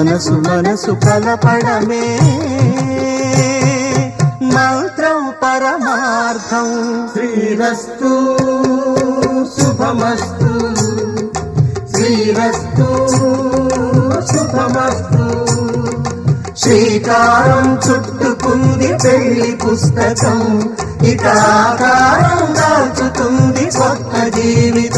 మనసు మనసు కలపడమే. మంత్రం పరమార్థం. శ్రీరస్తు శుభమస్తు. శ్రీరస్తు శుభమస్తు. శ్రీకారం చుట్టుకుంది పెళ్ళి పుస్తకం. ఇక ఆకారం దాచుతుంది కొత్త జీవితం